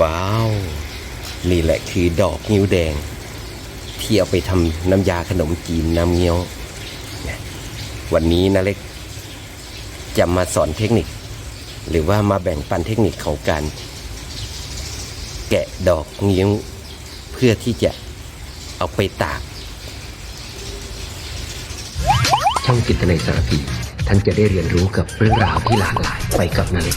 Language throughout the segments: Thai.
ว้าว นี่แหละคือดอกนิ้วแดง ที่เอาไปทำน้ำยาขนมจีนน้ำเงี้ยวนะวันนี้นาเล็ก จะมาสอนเทคนิค หรือว่ามาแบ่งปันเทคนิคของการแกะดอกงิ้ว เพื่อที่จะเอาไปตาก ช่องจิตในสารพีท่านจะได้เรียนรู้กับเรื่องราวที่หลากหลายไปกับนาเล็ก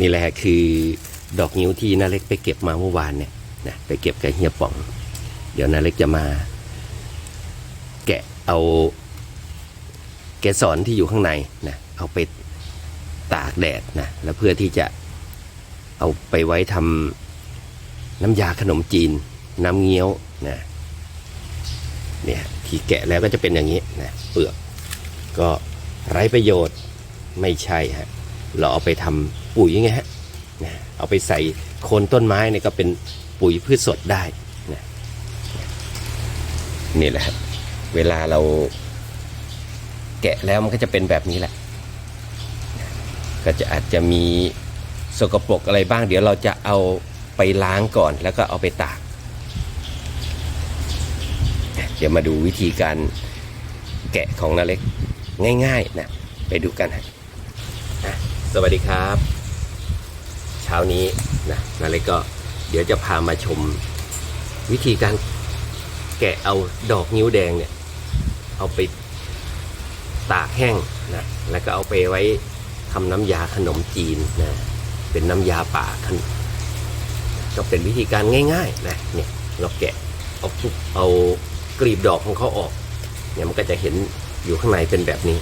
นี่แหละคือดอกนิ้วที่นาเล็กไปเก็บมาเมื่อวานเนี่ยนะไปเก็บกับเฮียป๋อง เดี๋ยวนาเล็กจะมา แกะเอาเกสรที่อยู่ข้างในนะเอาไปตากแดดนะแล้วเพื่อที่จะเอาไปไว้ทำน้ำยาขนมจีน น้ำเงี้ยวนะเนี่ยที่แกะแล้วก็จะเป็นอย่างนี้นะเปลือกก็ไร้ประโยชน์ไม่ใช่ฮะ เราเอาไปทำปุ๋ยไงฮะนะเอาไปใส่โคนต้นไม้เนี่ยก็เป็นปุ๋ยพืชสดได้นะนี่แหละฮะเวลาเราแกะแล้วมันก็จะเป็นแบบนี้แหละ ก็จะอาจจะมีสกปรกอะไรบ้าง เดี๋ยวเราจะเอาไปล้างก่อนแล้วก็เอาไปตาก เดี๋ยวมาดูวิธีการแกะของนาเล็กง่ายๆนะไปดูกันฮะ สวัสดีครับ เช้านี้นะนาเล็กก็เดี๋ยวจะพามาชม วิธีการแกะเอาดอกนิ้วแดงเนี่ย เอาไปตากแห้งนะแล้วก็เอาไปไว้ทำน้ำยาขนมจีนนะเป็นน้ำยาป่าขนก็เป็นวิธีการง่ายๆนะเนี่ยเราแกะเอาทุกเอากลีบดอกของเขาออกเนี่ยมันก็จะเห็นอยู่ข้างในเป็นแบบนี้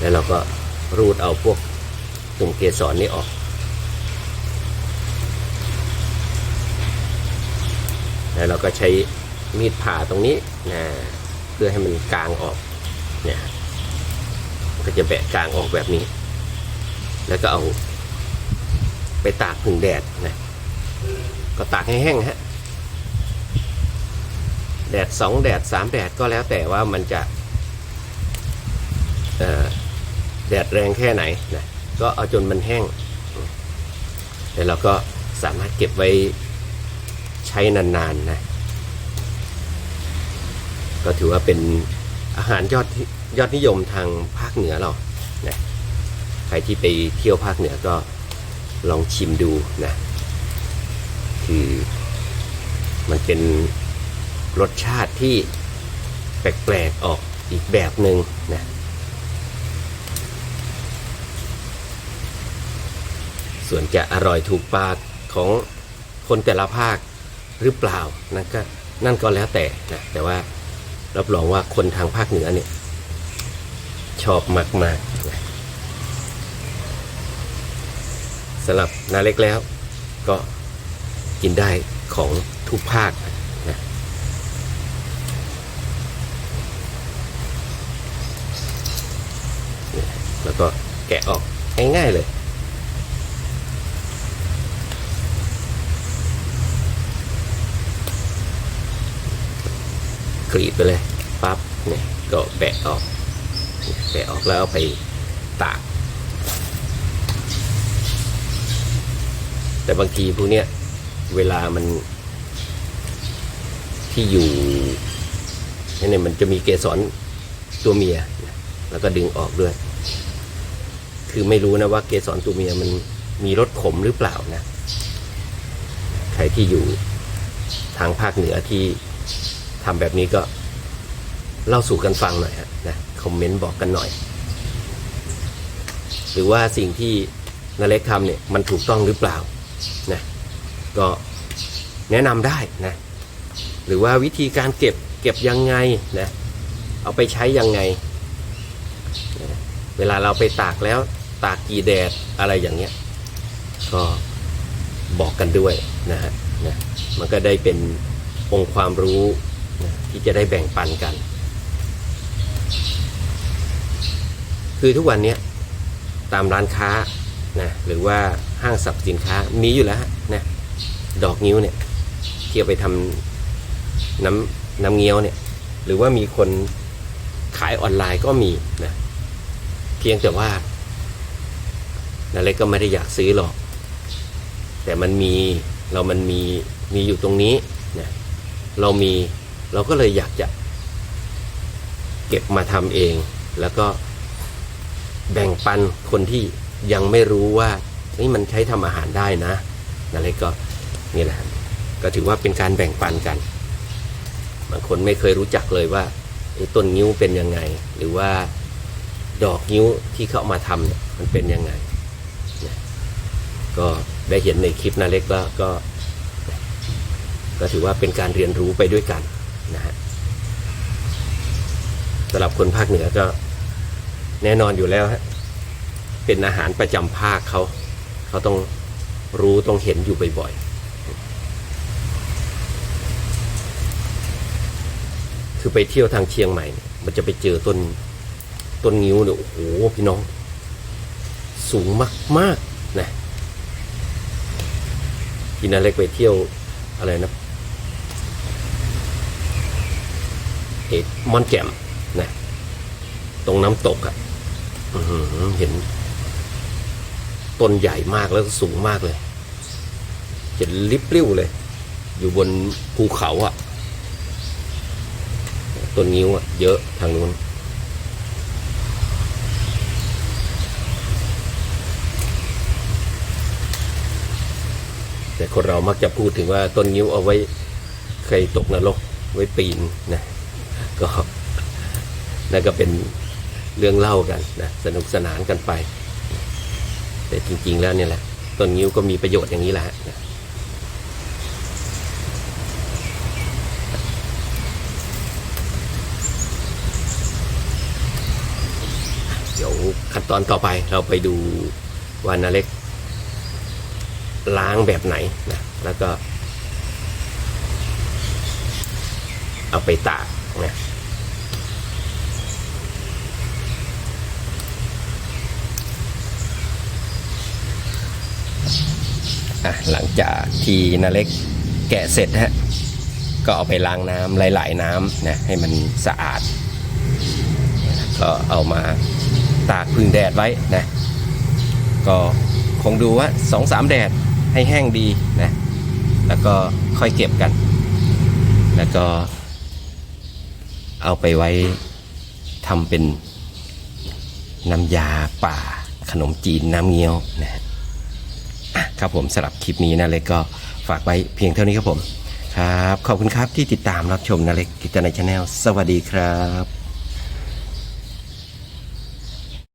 แล้วเราก็ รูดเอาพวกตุ่มเกสรนี้ออก แล้วเราก็ใช้มีดผ่าตรงนี้นะเพื่อให้มันกลางออกเนี่ยก็จะแบะกลางออกแบบนี้ แล้วก็เอาไปตากผึ่งแดดนะก็ตากให้แห้งฮะแดดสองแดดสามแดดก็แล้วแต่ว่ามันจะ เอ่อ แดดแรงแค่ไหนนะก็เอาจนมันแห้งแล้วเราก็สามารถเก็บไว้ใช้นานๆนะก็ถือว่าเป็นอาหารยอดยอดนิยมทางภาคเหนือเรานะใครที่ไปเที่ยวภาคเหนือก็ลองชิมดูนะคือมันเป็นรสชาติที่แปลกๆออกอีกแบบหนึ่งนะ ส่วนจะอร่อยถูกปากของคนแต่ละภาคหรือเปล่านั่นก็นั่นก็แล้วแต่นะแต่ว่ารับรองว่าคนทางภาคเหนือเนี่ยชอบมากๆนะสำหรับนาเล็กแล้วก็กินได้ของทุกภาคนะแล้วก็แกะออกง่ายๆเลย กรีดไปเลยปั๊บเนี่ยก็แบะออกแบะออกแล้วเอาไปตาก แต่บางทีพวกเนี้ยเวลามันที่อยู่เนี่ยมันจะมีเกสรตัวเมีย แล้วก็ดึงออกด้วย คือไม่รู้นะว่าเกสรตัวเมียมันมีรสขมหรือเปล่านะ ใครที่อยู่ทางภาคเหนือที่ ทำแบบนี้ก็เล่าสู่กันฟังหน่อยนะคอมเมนต์บอกกันหน่อย หรือว่าสิ่งที่นาเล็กทำเนี่ยมันถูกต้องหรือเปล่านะก็แนะนำได้นะหรือว่าวิธีการเก็บเก็บยังไงนะเอาไปใช้ยังไง เวลาเราไปตากแล้วตากกี่แดดอะไรอย่างเงี้ยก็บอกกันด้วยนะฮะนะมันก็ได้เป็นองค์ความรู้ ที่จะได้แบ่งปันกัน คือทุกวันนี้ตามร้านค้านะหรือว่าห้างสรรพสินค้ามีอยู่แล้วนะดอกนิ้วเนี่ยที่เอาไปทำน้ำน้ำเงี้ยวเนี่ยหรือว่ามีคนขายออนไลน์ก็มีนะเพียงแต่ว่านาเล็กก็ไม่ได้อยากซื้อหรอก แต่มันมีเรามันมีมีอยู่ตรงนี้นะเรามี เราก็เลยอยากจะเก็บมาทำเอง แล้วก็แบ่งปันคนที่ยังไม่รู้ว่านี่มันใช้ทำอาหารได้นะนาเล็กก็นี่แหละก็ถือว่าเป็นการแบ่งปันกันบางคนไม่เคยรู้จักเลยว่าต้นนิ้วเป็นยังไง หรือว่าดอกนิ้วที่เขามาทำเนี่ยมันเป็นยังไง ก็ได้เห็นในคลิปนาเล็กแล้วก็ ก็ถือว่าเป็นการเรียนรู้ไปด้วยกัน นะฮะสำหรับคนภาคเหนือก็แน่นอนอยู่แล้วฮะเป็นอาหารประจำภาคเขา เขาต้องรู้ต้องเห็นอยู่บ่อยๆ คือไปเที่ยวทางเชียงใหม่เนี่ยมันจะไปเจอต้นต้นงิ้วเนี่ยโอ้โหพี่น้อง สูงมากๆนะพี่นาเล็กไปเที่ยวอะไรนะเอ็ด มอนแจ่มนะตรงน้ำตกอะ่ะเห็นต้นใหญ่มากแล้วสูงมากเลยเห็นลิบลิ้วเลย อยู่บนภูเขาอะ่ะต้นนิ้วอะ่ะเยอะทางนู้นแต่คนเรามักจะพูดถึงว่าต้นนิ้วเอาไว้เคยตกนรกไว้ปีนนะ ก็นั่นก็เป็นเรื่องเล่ากันนะสนุกสนานกันไป แต่จริง ๆ แล้วเนี่ยแหละต้นนิ้วก็มีประโยชน์อย่างนี้แหละนะเดี๋ยวขั้นตอนต่อไปเราไปดูวานาเล็ก ล้างแบบไหนนะแล้วก็ เอาไปตากนะ อะหลังจากที่นาเล็กแกะเสร็จฮะก็เอาไปล้างน้ำหลาย ๆ น้ำนะให้มันสะอาด ก็เอามาตากพึ่งแดดไว้นะก็คงดูว่าสองสามแดดให้แห้งดีนะแล้วก็ค่อยเก็บกัน แล้วก็เอาไปไว้ทำเป็นน้ำยาป่าขนมจีนน้ำเงี้ยวนะฮะอะ ครับผมสำหรับคลิปนี้นะเล็กก็ฝากไว้เพียงเท่านี้ครับผม ครับ ขอบคุณครับที่ติดตามรับชมนะเล็กกิจในชาแนลสวัสดีครับ